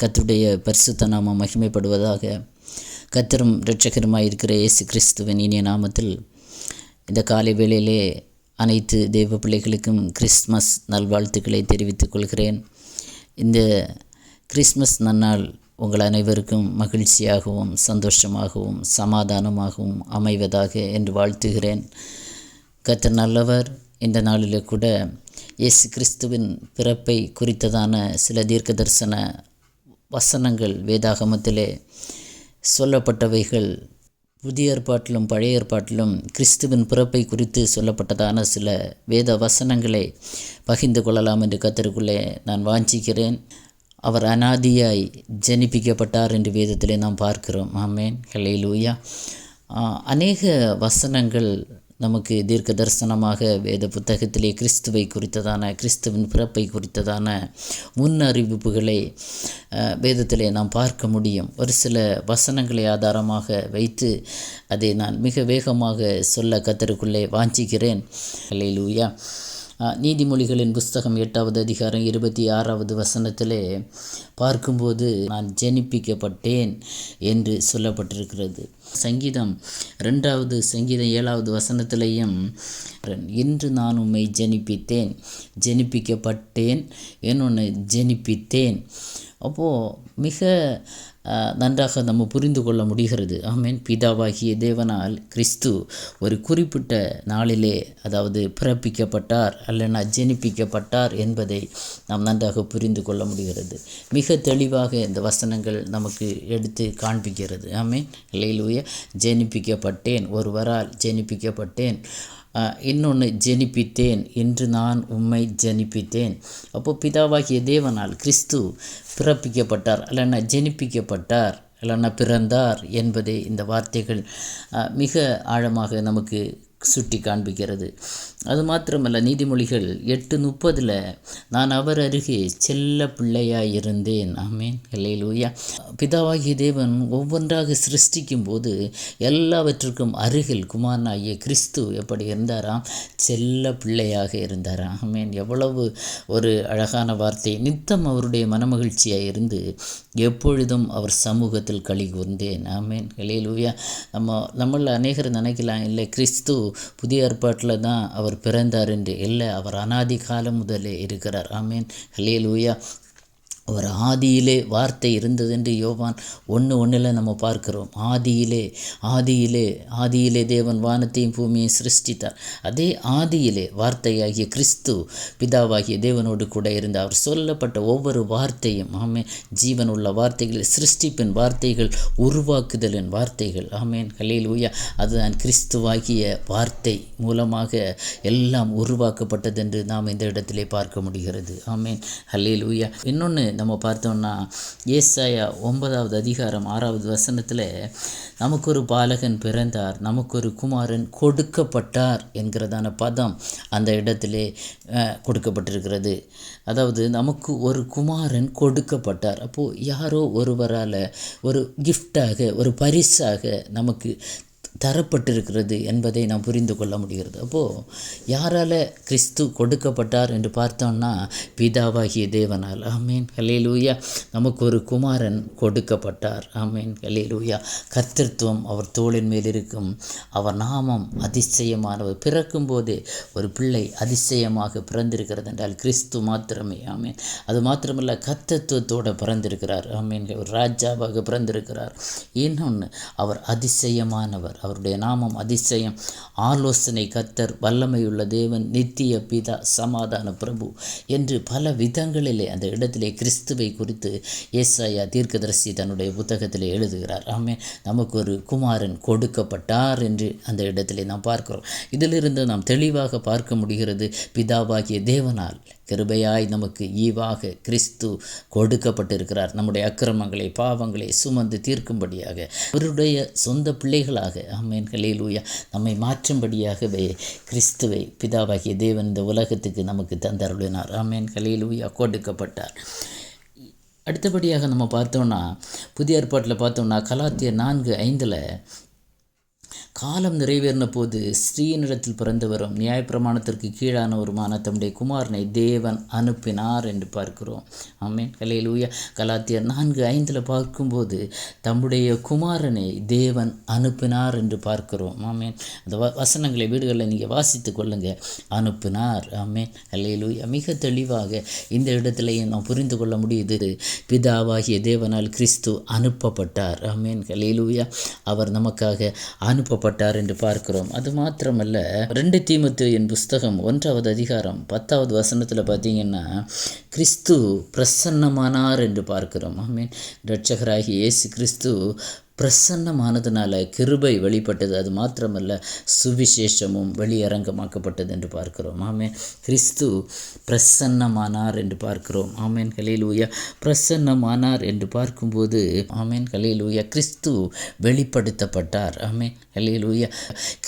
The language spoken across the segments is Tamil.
கத்தருடைய பரிசுத்த நாமம் மகிமைப்படுவதாக கத்தரும் இரட்சகருமாய் இருக்கிற இயேசு கிறிஸ்துவின் இனிய நாமத்தில் இந்த காலை வேளையிலே அனைத்து தெய்வ பிள்ளைகளுக்கும் கிறிஸ்மஸ் நல்வாழ்த்துக்களை தெரிவித்துக் கொள்கிறேன். இந்த கிறிஸ்மஸ் நன்னாள் உங்கள் அனைவருக்கும் மகிழ்ச்சியாகவும் சந்தோஷமாகவும் சமாதானமாகவும் அமைவதாக என்று வாழ்த்துகிறேன். கத்தர் நல்லவர். இந்த நாளில் கூட இயேசு கிறிஸ்துவின் பிறப்பை குறித்ததான சில தீர்க்க தரிசன வசனங்கள் வேதாகமத்திலே சொல்லப்பட்டவைகள் புதிய ஏற்பாட்டிலும் பழைய ஏற்பாட்டிலும் கிறிஸ்துவின் பிறப்பை குறித்து சொல்லப்பட்டதான சில வேத வசனங்களை பகிர்ந்து கொள்ளலாம் என்று கத்தருக்குள்ளே நான் வாஞ்சிக்கிறேன். அவர் அனாதியாய் ஜனிப்பிக்கப்பட்டார் என்று வேதத்திலே நாம் பார்க்கிறோம். ஆமேன். ஹல்லேலூயா. அநேக வசனங்கள் நமக்கு தீர்க்க தரிசனமாக வேத புத்தகத்திலே கிறிஸ்துவை குறித்ததான கிறிஸ்துவின் பிறப்பை குறித்ததான முன் அறிவிப்புகளை வேதத்திலே நாம் பார்க்க முடியும். ஒரு சில வசனங்களை ஆதாரமாக வைத்து அதை நான் மிக வேகமாக சொல்ல கத்தருக்குள்ளே வாஞ்சிக்கிறேன். லூயா நீதிமொழிகளின் புஸ்தகம் எட்டாவது அதிகாரம் இருபத்தி ஆறாவது வசனத்திலே பார்க்கும்போது நான் ஜெனிப்பிக்கப்பட்டேன் என்று சொல்லப்பட்டிருக்கிறது. சங்கீதம் ரெண்டாவது சங்கீதம் ஏழாவது வசனத்திலையும் இன்று நான் உம்மை ஜெனிப்பித்தேன் ஜெனிப்பிக்கப்பட்டேன் உன்னை ஜெனிப்பித்தேன். அப்போது மிக நன்றாக நம்ம புரிந்து கொள்ள முடிகிறது. ஆமேன். பிதாவாகிய தேவனால் கிறிஸ்து ஒரு குறிப்பிட்ட நாளிலே அதாவது பிறப்பிக்கப்பட்டார் அல்லனா ஜெனிப்பிக்கப்பட்டார் என்பதை நாம் நன்றாக புரிந்து கொள்ள முடிகிறது. மிக தெளிவாக இந்த வசனங்கள் நமக்கு எடுத்து காண்பிக்கிறது. ஆமேன். இல்லையிலூய ஜெனிப்பிக்கப்பட்டேன். ஒருவரால் ஜெனிப்பிக்கப்பட்டேன். இன்னொன்று ஜெனிப்பித்தேன் என்று நான் உம்மை ஜெனிப்பித்தேன். அப்போ பிதாவாகிய தேவனால் கிறிஸ்து பிறப்பிக்கப்பட்டார் இல்லைன்னா ஜெனிப்பிக்கப்பட்டார் இல்லைன்னா பிறந்தார் என்பதே இந்த வார்த்தைகள். மிக ஆழமாக நமக்கு சுட்டி காண்பிக்கிறது. அது மாத்திரமல்ல நீதிமொழிகள் எட்டு முப்பதில் நான் அவர் அருகே செல்ல பிள்ளையாக இருந்தேன் ஆமேன். இல்லையிலூயா பிதாவாகிய தேவன் ஒவ்வொன்றாக சிருஷ்டிக்கும் போது எல்லாவற்றுக்கும் அருகில் குமாரனாகிய கிறிஸ்து எப்படி இருந்தாராம்? செல்ல பிள்ளையாக இருந்தாராம். ஆமேன். எவ்வளவு ஒரு அழகான வார்த்தை. நித்தம் அவருடைய மனமகிழ்ச்சியாக இருந்து எப்பொழுதும் அவர் சமூகத்தில் களி கூர்ந்தேன். ஆமேன். இல்லையிலூயா நம்ம நம்மள அநேகர் நினைக்கலாம் இல்லை கிறிஸ்து புதிய ஏற்பாட்டில் தான் அவர் பிறந்தார் என்று. இல்லை அவர் அனாதி காலம் முதலே இருக்கிறார். ஆமீன். ஹலே லூயா அவர் ஆதியிலே வார்த்தை இருந்தது என்று யோவான் ஒன்று ஒன்றில் நம்ம பார்க்கிறோம். ஆதியிலே ஆதியிலே ஆதியிலே தேவன் வானத்தையும் பூமியையும் சிருஷ்டித்தார். அதே ஆதியிலே வார்த்தையாகிய கிறிஸ்து பிதாவாகிய தேவனோடு கூட இருந்த அவர் சொல்லப்பட்ட ஒவ்வொரு வார்த்தையும் ஆமே ஜீவன் உள்ள வார்த்தைகள் சிருஷ்டிப்பின் வார்த்தைகள் உருவாக்குதலின் வார்த்தைகள் ஆமேன் கலையில் ஊயா அதுதான் கிறிஸ்துவாகிய வார்த்தை மூலமாக எல்லாம் உருவாக்கப்பட்டது என்று நாம் இந்த இடத்திலே பார்க்க முடிகிறது. ஆமேன் ஹல்லேல் இன்னொன்று நம்ம பார்த்தோம்னா ஏசாயா ஒன்பதாவது அதிகாரம் ஆறாவது வசனத்தில் நமக்கு ஒரு பாலகன் பிறந்தார் நமக்கு ஒரு குமாரன் கொடுக்கப்பட்டார் என்கிறதான பதம் அந்த இடத்திலே கொடுக்கப்பட்டிருக்கிறது. அதாவது நமக்கு ஒரு குமாரன் கொடுக்கப்பட்டார். அப்போது யாரோ ஒருவரால் ஒரு கிஃப்டாக ஒரு பரிசாக நமக்கு தரப்பட்டிருக்கிறது என்பதை நாம் புரிந்து கொள்ள முடிகிறது. அப்போது யாரால் கிறிஸ்து கொடுக்கப்பட்டார் என்று பார்த்தோம்னா பிதாவாகிய தேவனால். ஆமீன். ஹலேலூயா நமக்கு ஒரு குமாரன் கொடுக்கப்பட்டார். ஆமீன். ஹலேலூயா கர்த்தத்துவம் அவர் தோளின் மேல் இருக்கும். அவர் நாமம் அதிசயமானவர். பிறக்கும் போதே ஒரு பிள்ளை அதிசயமாக பிறந்திருக்கிறது என்றால் கிறிஸ்து மாத்திரமே. ஆமீன். அது மாத்திரமல்ல கர்த்தத்துவத்தோடு பிறந்திருக்கிறார். ஆமீன். ஒரு ராஜாவாக பிறந்திருக்கிறார். இன்னொன்று அவர் அதிசயமானவர். அவருடைய நாமம் அதிசயம். ஆலோசனை கத்தர் வல்லமையுள்ள தேவன் நித்திய பிதா சமாதான பிரபு என்று பல விதங்களிலே அந்த இடத்திலே கிறிஸ்துவை குறித்து ஏசாயா தீர்க்கதரிசி தன்னுடைய புத்தகத்திலே எழுதுகிறார். ஆமே நமக்கு ஒரு குமாரன் கொடுக்கப்பட்டார் என்று அந்த இடத்திலே நாம் பார்க்கிறோம். இதிலிருந்து நாம் தெளிவாக பார்க்க முடிகிறது பிதாவாகிய தேவனால் கிருபையாய் நமக்கு ஈவாக கிறிஸ்து கொடுக்கப்பட்டிருக்கிறார். நம்முடைய அக்கிரமங்களை பாவங்களை சுமந்து தீர்க்கும்படியாக அவருடைய சொந்த பிள்ளைகளாக ஆமேன் ஹலேலூயா நம்மை மாற்றும்படியாகவே கிறிஸ்துவை பிதாவாகிய தேவன் இந்த உலகத்துக்கு நமக்கு தந்தருளினார். ஆமேன் ஹலேலூயா கொடுக்கப்பட்டார். அடுத்தபடியாக நம்ம பார்த்தோம்னா புதிய ஏற்பாட்டில் பார்த்தோம்னா கலாத்திய நான்கு ஐந்தில் காலம் நிறைவேறின போது ஸ்ரீனிடத்தில் பிறந்தவரும் நியாயப்பிரமாணத்திற்கு கீழானவருமான தம்முடைய குமாரனை தேவன் அனுப்பினார் என்று பார்க்கிறோம். ஆமீன். கலையில் உய கலாத்தியர் நான்கு ஐந்தில் பார்க்கும்போது தம்முடைய குமாரனை தேவன் அனுப்பினார் என்று பார்க்கிறோம். ஆமேன். அந்த வ வசனங்களை வீடுகளில் நீங்கள் வாசித்து கொள்ளுங்க. அனுப்பினார். ஆமீன். கலையில் உய மிக தெளிவாக இந்த இடத்துலையும் நாம் புரிந்து கொள்ள முடியுது. பிதாவாகிய தேவனால் கிறிஸ்து அனுப்பப்பட்டார். ஆமேன். கலையிலூயா அவர் நமக்காக அனுப்பப்பட்டார். என்று பார்க்கிறோம். அது மாத்திரமல்ல ரெண்டு தீமத்து என் புஸ்தகம் ஒன்றாவது அதிகாரம் பத்தாவது வசனத்தில் பார்த்தீங்கன்னா கிறிஸ்து பிரசன்னமானார் என்று பார்க்கிறோம். ஐ ரட்சகராகி இயேசு கிறிஸ்து பிரசன்னமானதுனால கிருபை வெளிப்பட்டது. அது மாத்திரமல்ல சுவிசேஷமும் வெளியரங்கமாக்கப்பட்டது என்று பார்க்கிறோம். ஆமேன். கிறிஸ்து பிரசன்னமானார் என்று பார்க்கிறோம். ஆமேன். கலையிலூயா பிரசன்னமானார் என்று பார்க்கும்போது ஆமேன். கலையிலூயா கிறிஸ்து வெளிப்படுத்தப்பட்டார். ஆமேன். கலையிலூயா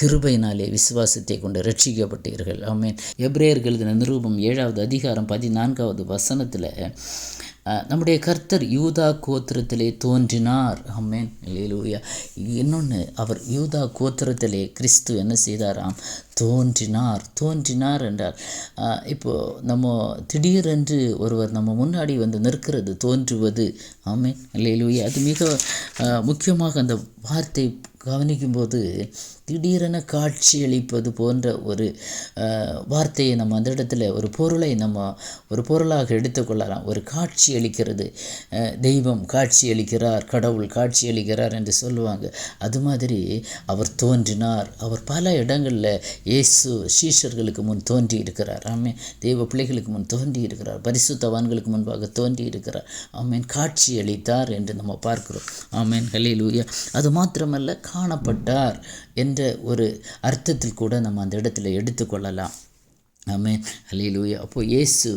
கிருபையினாலே விசுவாசத்தை கொண்டு ரட்சிக்கப்பட்டீர்கள் ஆமேன். எப்ரேயர்கள் நிரூபம் ஏழாவது அதிகாரம் பதினான்காவது வசனத்தில் நம்முடைய கர்த்தர் யூதா கோத்திரத்திலே தோன்றினார். அம்மேன் இல்லையிலூயா இன்னொன்று அவர் யூதா கோத்திரத்திலே கிறிஸ்து என்ன செய்தாராம்? தோன்றினார். தோன்றினார் என்றார். இப்போது நம்ம திடீரென்று ஒருவர் நம்ம முன்னாடி வந்து நிற்கிறது தோன்றுவது. ஆமேன். இல்லையிலூயா அது மிக முக்கியமாக அந்த வார்த்தை கவனிக்கும்போது திடீரென காட்சியளிப்பது போன்ற ஒரு வார்த்தையை நம்ம அந்த இடத்துல ஒரு பொருளை நம்ம ஒரு பொருளாக எடுத்துக்கொள்ளலாம் ஒரு காட்சி அளிக்கிறது. தெய்வம் காட்சி அளிக்கிறார் கடவுள் காட்சி அளிக்கிறார் என்று சொல்லுவாங்க. அது மாதிரி அவர் தோன்றினார். அவர் பல இடங்களில் இயேசு சீஷர்களுக்கு முன் தோன்றி இருக்கிறார் ஆமேன். தெய்வ பிள்ளைகளுக்கு முன் தோன்றி இருக்கிறார் பரிசுத்தவான்களுக்கு முன்பாக தோன்றி இருக்கிறார் ஆமீன். காட்சி அளித்தார் என்று நம்ம பார்க்கிறோம். ஆமேன். ஹலிலூயா அது மாத்திரமல்ல காணப்பட்டார் என் என்ற ஒரு அர்த்தத்தில் கூட நம்ம அந்த இடத்துல எடுத்துக்கொள்ளலாம். ஆமே அலையிலூயா அப்போது இயேசு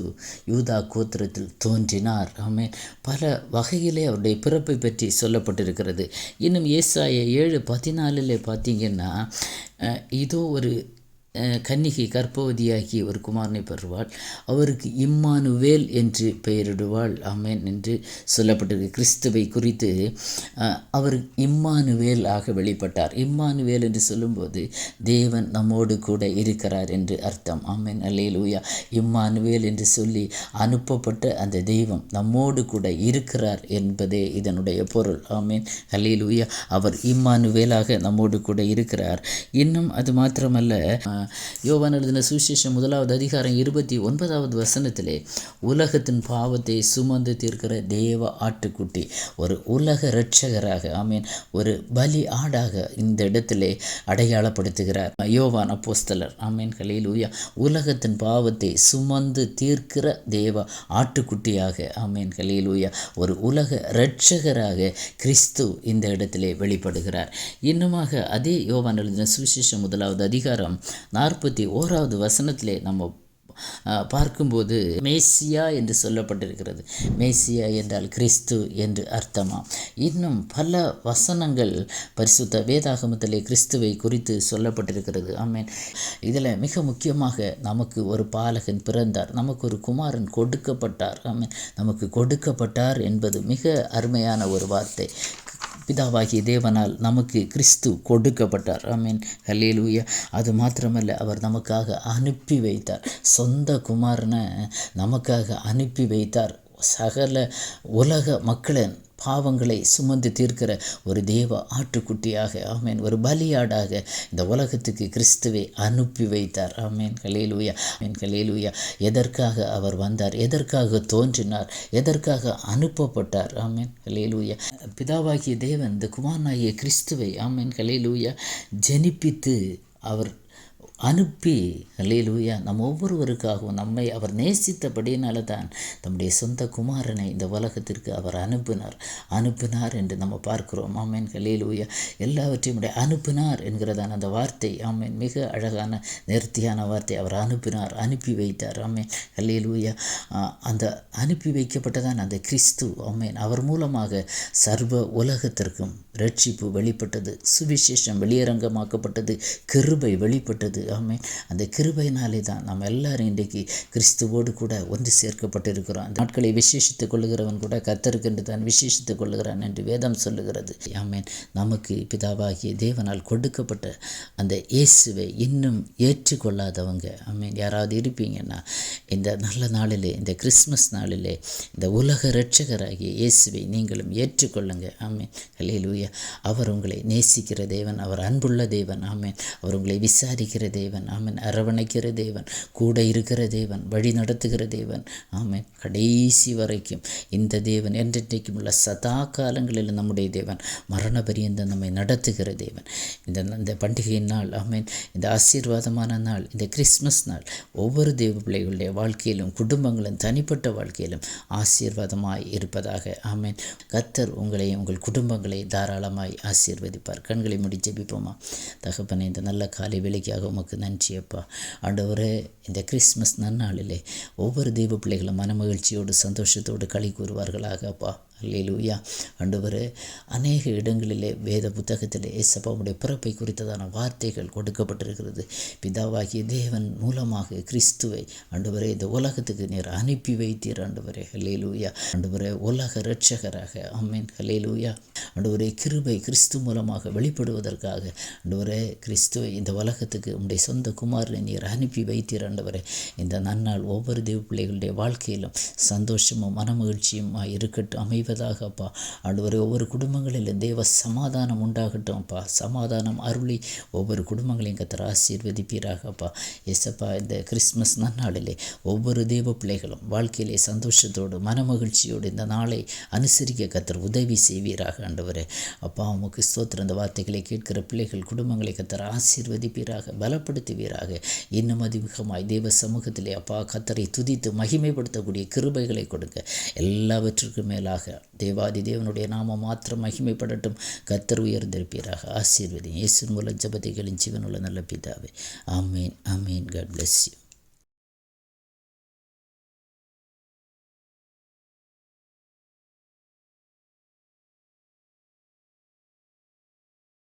யூதா கோத்திரத்தில் தோன்றினார். ஆமே பல வகையிலே அவருடைய பிறப்பை பற்றி சொல்லப்பட்டிருக்கிறது. இன்னும் ஏசாய ஏழு பதினாலில் பார்த்தீங்கன்னா இதோ ஒரு கன்னிகை கர்ப்பவதியாகி ஒரு குமாரனை பெறுவாள். அவருக்கு இம்மானுவேல் என்று பெயரிடுவாள். அமேன் என்று சொல்லப்பட்டிருக்கு. கிறிஸ்துவை குறித்து அவர் இம்மானுவேல் ஆக வெளிப்பட்டார். இம்மானுவேல் என்று சொல்லும்போது தேவன் நம்மோடு கூட இருக்கிறார் என்று அர்த்தம். ஆமேன். அல்லேலூயா. இம்மானுவேல் என்று சொல்லி அனுப்பப்பட்ட அந்த தெய்வம் நம்மோடு கூட இருக்கிறார் என்பதே இதனுடைய பொருள். ஆமேன். அல்லேலூயா. அவர் இம்மானுவேலாக நம்மோடு கூட இருக்கிறார். இன்னும் அது மாத்திரமல்ல யோவான் எழுதின சுவிசேஷம் முதலாவது அதிகாரம் இருபத்தி ஒன்பதாவது வசனத்திலே உலகத்தின் பாவத்தை சுமந்து தீர்க்கிற தேவ ஆட்டுக்குட்டி ஒரு உலக இரட்சகராக ஆமீன் ஒரு பலி ஆடாக இந்த இடத்திலே அடையாளப்படுத்துகிறார். யோவான் அப்போஸ்தலர் ஆமீன் கலையிலூயா உலகத்தின் பாவத்தை சுமந்து தீர்க்கிற தேவ ஆட்டுக்குட்டியாக ஆமீன் கலையிலூயா ஒரு உலக இரட்சகராக கிறிஸ்து இந்த இடத்திலே வெளிப்படுகிறார். இன்னுமாக அதே யோவான் எழுதின சுவிசேஷம் முதலாவது அதிகாரம் நாற்பத்தி ஓராவது வசனத்திலே நம்ம பார்க்கும்போது மேசியா என்று சொல்லப்பட்டிருக்கிறது. மேசியா என்றால் கிறிஸ்து என்று அர்த்தமா? இன்னும் பல வசனங்கள் பரிசுத்த வேதாகமத்திலே கிறிஸ்துவை குறித்து சொல்லப்பட்டிருக்கிறது. ஆமேன். இதில் மிக முக்கியமாக நமக்கு ஒரு பாலகன் பிறந்தார். நமக்கு ஒரு குமாரன் கொடுக்கப்பட்டார். ஆமேன். நமக்கு கொடுக்கப்பட்டார் என்பது மிக அருமையான ஒரு வார்த்தை. பிதாவாகிய தேவனால் நமக்கு கிறிஸ்து கொடுக்கப்பட்டார். ஐ மீன் ஹலேலூயா அது மாத்திரமல்ல அவர் நமக்காக அனுப்பி வைத்தார். சொந்த குமாரனை நமக்காக அனுப்பி வைத்தார். சகல உலக மக்களின் பாவங்களை சுமந்து தீர்க்கிற ஒரு தேவ ஆட்டுக்குட்டியாக ஆமேன் ஒரு பலியாடாக இந்த உலகத்துக்கு கிறிஸ்துவை அனுப்பி வைத்தார். ஆமேன் கலேலுயா ஆமேன் கலேலுயா எதற்காக அவர் வந்தார்? எதற்காக தோன்றினார்? எதற்காக அனுப்பப்பட்டார்? ஆமேன் கலேலுயா பிதாவாகிய தேவன் இந்த குமாரனாகிய கிறிஸ்துவை ஆமேன் கலேலுயா ஜனிப்பித்து அவர் அனுப்பி. அல்லேலூயா நம் ஒவ்வொருவருக்காகவும் நம்மை அவர் நேசித்தபடியினால தான் தம்முடைய சொந்த குமாரனை இந்த உலகத்திற்கு அவர் அனுப்பினார். அனுப்பினார் என்று நம்ம பார்க்கிறோம். ஆமேன். கலையிலூயா எல்லாவற்றையும் அனுப்பினார் என்கிறதான அந்த வார்த்தை. ஆமேன். மிக அழகான நேர்த்தியான வார்த்தை அவர் அனுப்பினார் அனுப்பி வைத்தார். ஆமேன். கல்லேலூயா அந்த அனுப்பி வைக்கப்பட்டதான் அந்த கிறிஸ்து ஆமேன் அவர் மூலமாக சர்வ உலகத்திற்கும் ரட்சிப்பு வெளிப்பட்டது. சுவிசேஷம் வெளியரங்கமாக்கப்பட்டது. கிருபை வெளிப்பட்டது. ஆமே அந்த கிருபையினாலே தான் நாம் எல்லாரும் இன்றைக்கு கிறிஸ்துவோடு கூட ஒன்று சேர்க்கப்பட்டிருக்கிறோம். அந்த நாட்களை விசேஷித்துக் கொள்ளுகிறவன் கூட கத்தருக்கென்று தான் விசேஷித்துக் கொள்ளுகிறான் என்று வேதம் சொல்லுகிறது. ஆமேன். நமக்கு பிதாவாகிய தேவனால் கொடுக்கப்பட்ட அந்த இயேசுவை இன்னும் ஏற்றுக்கொள்ளாதவங்க. ஆமென். யாராவது இருப்பீங்கன்னா இந்த நல்ல நாளிலே இந்த கிறிஸ்மஸ் நாளிலே இந்த உலக ரட்சகராகிய இயேசுவை நீங்களும் ஏற்றுக்கொள்ளுங்க. ஆமென். ஹல்லேலூயா அவர் உங்களை நேசிக்கிற தேவன் அவர் அன்புள்ள தேவன். ஆமேன். அவர் உங்களை விசாரிக்கிற தேவன். ஆமன். அரவணைக்கிற தேவன். கூட இருக்கிற தேவன். வழி நடத்துகிற தேவன். ஆமன். கடைசி வரைக்கும் இந்த தேவன் என்றென்றைக்கும் உள்ள சதா காலங்களில் நம்முடைய தேவன். மரண பரியந்தம் நம்மை நடத்துகிற தேவன். இந்த இந்த பண்டிகையின் நாள் ஆமீன். இந்த ஆசீர்வாதமான நாள் இந்த கிறிஸ்மஸ் நாள் ஒவ்வொரு தேவ பிள்ளைகளுடைய வாழ்க்கையிலும் குடும்பங்களும் தனிப்பட்ட வாழ்க்கையிலும் ஆசீர்வாதமாய் இருப்பதாக ஆமென். கத்தர் உங்களை உங்கள் குடும்பங்களை தாராளமாய் ஆசீர்வதிப்பார். கண்களை முடி ஜெபிப்போமா? தகப்பனை இந்த நல்ல காலை வேலைக்காக உமக்கு உமக்கு நன்றியப்பா. ஆண்டவரே இந்த கிறிஸ்மஸ் நன்னாளிலே ஒவ்வொரு தெய்வ பிள்ளைகளும் மனமகிழ்ச்சியோடு சந்தோஷத்தோடு களி கூறுவார்களாக அப்பா அல்லேலூயா. ஆண்டவரே அநேக இடங்களிலே வேத புத்தகத்தில் ஏசப்பாவுடைய பிறப்பை குறித்ததான வார்த்தைகள் கொடுக்கப்பட்டிருக்கிறது. பிதாவாகிய தேவன் மூலமாக கிறிஸ்துவை ஆண்டவரே இந்த உலகத்துக்கு நேர் அனுப்பி வைத்தீர் ஆண்டவரே. ஹலேலூயா ஆண்டவரே உலக ரட்சகராக அம்மேன் ஹலேலூயா ஆண்டவரே கிருபை கிறிஸ்து மூலமாக வெளிப்படுவதற்காக ஆண்டவரே கிறிஸ்துவை இந்த உலகத்துக்கு உடைய சொந்த குமாரனை நீர் அனுப்பி வைத்தீர் ஆண்டவரே. இந்த நன்னாள் ஒவ்வொரு தேவ பிள்ளைகளுடைய வாழ்க்கையிலும் சந்தோஷமும் மனமகிழ்ச்சியும் இருக்கட்டும். செய்வதாக அப்பா ஆண்டவரே ஒவ்வொரு குடும்பங்களிலும் தேவ சமாதானம் உண்டாகட்டும் அப்பா சமாதானம் அருளி ஒவ்வொரு குடும்பங்களையும் கத்தர் ஆசீர்வதிப்பீராக அப்பா எஸ்அப்பா இந்த கிறிஸ்மஸ் நன்னாளிலே ஒவ்வொரு தேவ பிள்ளைகளும் வாழ்க்கையிலே சந்தோஷத்தோடு மனமகிழ்ச்சியோடு இந்த நாளை அனுசரிக்க கத்தர் உதவி செய்வீராக ஆண்டவரே. அப்பா உமக்கு ஸ்தோத்திர இந்த வார்த்தைகளை கேட்கிற பிள்ளைகள் குடும்பங்களை கத்தர் ஆசீர்வதிப்பீராக பலப்படுத்துவீராக. இன்னும் அதிகமாய் தேவ சமூகத்திலே அப்பா கத்தரை துதித்து மகிமைப்படுத்தக்கூடிய கிருபைகளை கொடுங்க எல்லாவற்றிற்கும் மேலாக தேவாதி தேவனுடைய நாம மாத்திரம் மகிமைப்படட்டும். கத்தர் உயர்ந்திருப்பீராக. ஆசீர்வதி இயேசு மூலம் ஜபதிகளின் ஜீவனுள்ள நல்ல பிதாவே. ஆமீன் ஆமீன். God bless you